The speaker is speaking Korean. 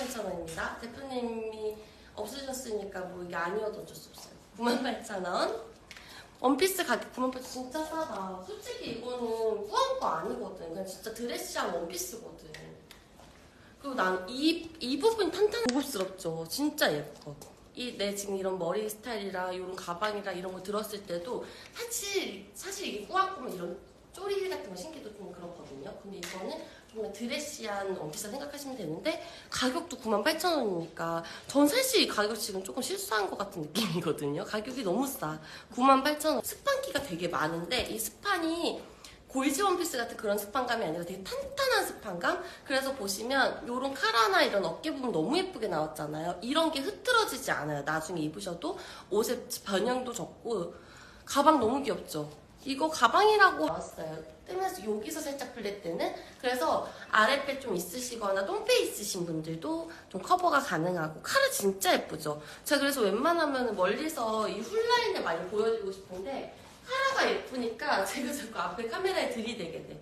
98,000원입니다. 대표님이 없으셨으니까 뭐 이게 아니어도 어쩔 수 없어요. 98,000원. 원피스 가격 98,000원 진짜 싸다. 솔직히 이거는 후한 거 아니거든. 그냥 진짜 드레시한 원피스거든. 그리고 난 이 이 부분이 탄탄 고급스럽죠. 진짜 예뻐. 이내 지금 이런 머리 스타일이랑 이런 가방이랑 이런 거 들었을 때도 사실 사실 이게 꾸안꾸면 이런 쪼리 같은 거 신기도 좀 그렇거든요. 근데 이거는 정말 드레시한 원피스 생각하시면 되는데 가격도 98,000원이니까 전 사실 이 가격 지금 조금 실수한 것 같은 느낌이거든요. 가격이 너무 싸. 98,000원. 스판기가 되게 많은데 이 스판이 골지 원피스 같은 그런 스판감이 아니라 되게 탄탄한 스판감? 그래서 보시면 이런 카라나 이런 어깨 부분 너무 예쁘게 나왔잖아요. 이런 게 흐트러지지 않아요. 나중에 입으셔도 옷의 변형도 적고 가방 너무 귀엽죠? 이거 가방이라고 나왔어요. 뜨면서 여기서 살짝 플랫되는 그래서 아랫배 좀 있으시거나 똥배 있으신 분들도 좀 커버가 가능하고 카라 진짜 예쁘죠? 제가 그래서 웬만하면 멀리서 이 훌라인을 많이 보여드리고 싶은데 카라가 예쁘니까 제가 자꾸 앞에 카메라에 들이대게 돼.